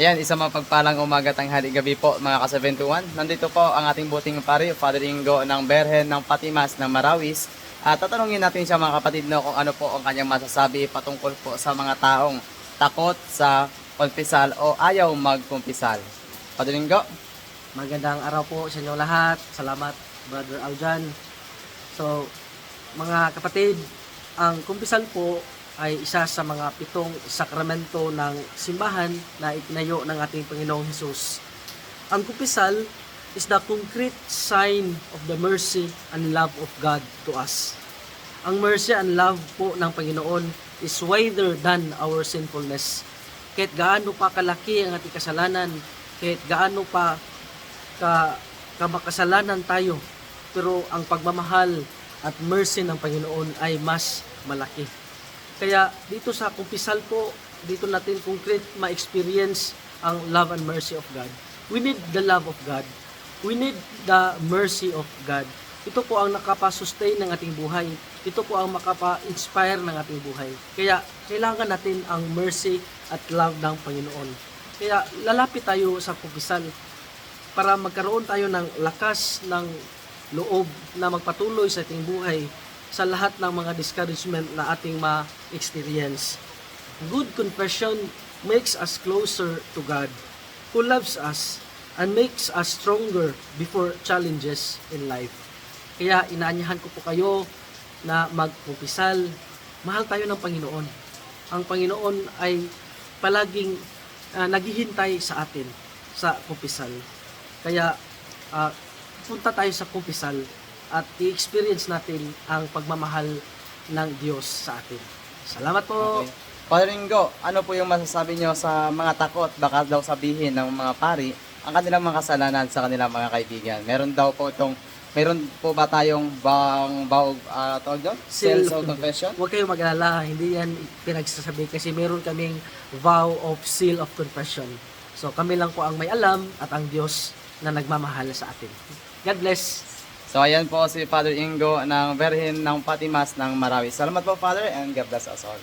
Ayan, isang mapagpalang umaga tanghali gabi po mga ka-71. Nandito po ang ating buting pari, Father Ingo ng Berhen ng Patimas ng Marawis. At tatanungin natin siya mga kapatid no, kung ano po ang kanyang masasabi patungkol po sa mga taong takot sa konfisal o ayaw magkumpisal. Father Ingo? Magandang araw po sa inyo lahat. Salamat, Brother Aljan. So, mga kapatid, ang kumpisal po ay isa sa mga pitong sakramento ng simbahan na itinayo ng ating Panginoong Hesus. Ang kumpisal is the concrete sign of the mercy and love of God to us. Ang mercy and love po ng Panginoon is wider than our sinfulness. Kahit gaano pa kalaki ang ating kasalanan, kahit gaano pa ka kamakasalanan tayo, pero ang pagmamahal at mercy ng Panginoon ay mas malaki. Kaya dito sa kumpisal po, dito natin concrete ma-experience ang love and mercy of God. We need the love of God. We need the mercy of God. Ito po ang nakapa-sustain ng ating buhay. Ito po ang makapa-inspire ng ating buhay. Kaya kailangan natin ang mercy at love ng Panginoon. Kaya lalapit tayo sa kumpisal para magkaroon tayo ng lakas ng loob na magpatuloy sa ating buhay sa lahat ng mga discouragement na ating ma-experience. Good confession makes us closer to God, who loves us and makes us stronger before challenges in life. Kaya inaanyahan ko po kayo na magpupisal. Mahal tayo ng Panginoon. Ang Panginoon ay palaging ah, naghihintay sa atin sa kumpisal. Kaya ah, punta tayo sa kumpisal at i-experience natin ang pagmamahal ng Diyos sa atin. Salamat po. Okay. Father Ingo, ano po yung masasabi nyo sa mga takot baka daw sabihin ng mga pari ang kanilang mga kasalanan sa kanilang mga kaibigan? Meron daw po itong Meron po ba tayong bang bawag uh, tawag doon? Seal Self of confession? Huwag kayong mag-alala, hindi yan pinagsasabi kasi meron kaming vow of seal of confession. So kami lang po ang may alam at ang Diyos na nagmamahal sa atin. God bless. So ayan po si Father Ingo ng Berhin ng Patimas ng Marawi. Salamat po Father and God bless us all.